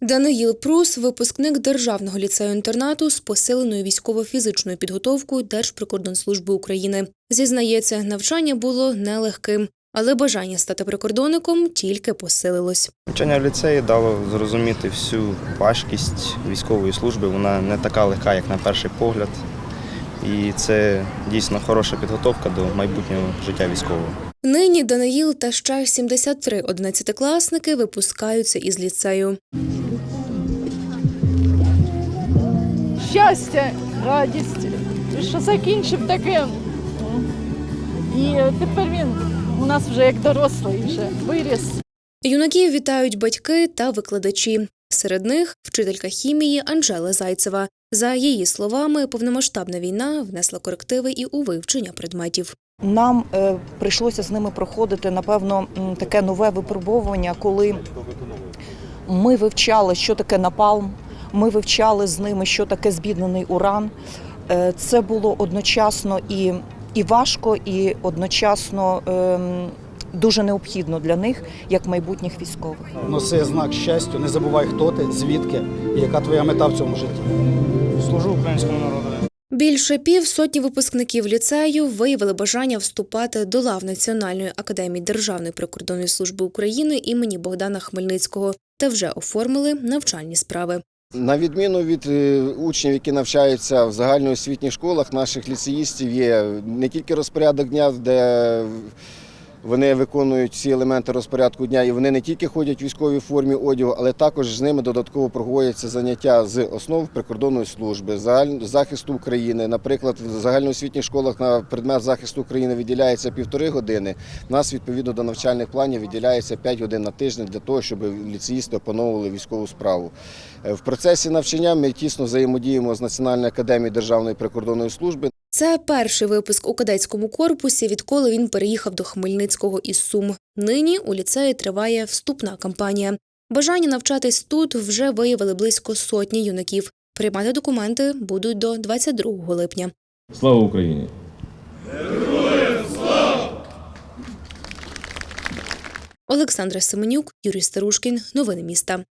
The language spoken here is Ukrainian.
Даниїл Прус, випускник державного ліцею-інтернату з посиленою військово-фізичною підготовкою Держприкордонслужби України. Зізнається, навчання було нелегким, але бажання стати прикордонником тільки посилилось. Навчання в ліцеї дало зрозуміти всю важкість військової служби. Вона не така легка, як на перший погляд. І це дійсно хороша підготовка до майбутнього життя військового. Нині Даниїл та ще 73 одинадцятикласники випускаються із ліцею. Щастя, радість, що закінчив таке. І тепер він у нас вже як дорослий, вже виріс. Юнаків вітають батьки та викладачі. Серед них вчителька хімії Анжела Зайцева. За її словами, повномасштабна війна внесла корективи і у вивчення предметів. Нам е, прийшлося з ними проходити, напевно, таке нове випробовування, коли ми вивчали, що таке напалм, ми вивчали з ними, що таке збіднений уран. Е, Це було одночасно і, і важко, і одночасно ем, дуже необхідно для них, як майбутніх військових. Носи знак щастя, не забувай, хто ти, звідки і яка твоя мета в цьому житті. Служу українському народу. Більше півсотні випускників ліцею виявили бажання вступати до лав Національної академії Державної прикордонної служби України імені Богдана Хмельницького та вже оформили навчальні справи. На відміну від е, учнів, які навчаються в загальноосвітніх школах, наших ліцеїстів є не тільки розпорядок дня, де вони виконують всі елементи розпорядку дня, і вони не тільки ходять в військовій формі одягу, але також з ними додатково проводяться заняття з основ прикордонної служби, захисту України. Наприклад, в загальноосвітніх школах на предмет захисту України виділяється півтори години. У нас відповідно до навчальних планів виділяється 5 годин на тиждень для того, щоб ліцеїсти опановували військову справу. Е, В процесі навчання ми тісно взаємодіємо з Національною академією Державної прикордонної служби. Це перший випуск у кадетському корпусі, відколи він переїхав до Хмельницького із Сум. Нині у ліцеї триває вступна кампанія. Бажання навчатись тут вже виявили близько сотні юнаків. Приймати документи будуть до 22 липня. Слава Україні! Олександра Семенюк, Юрій Старушкін. Новини міста.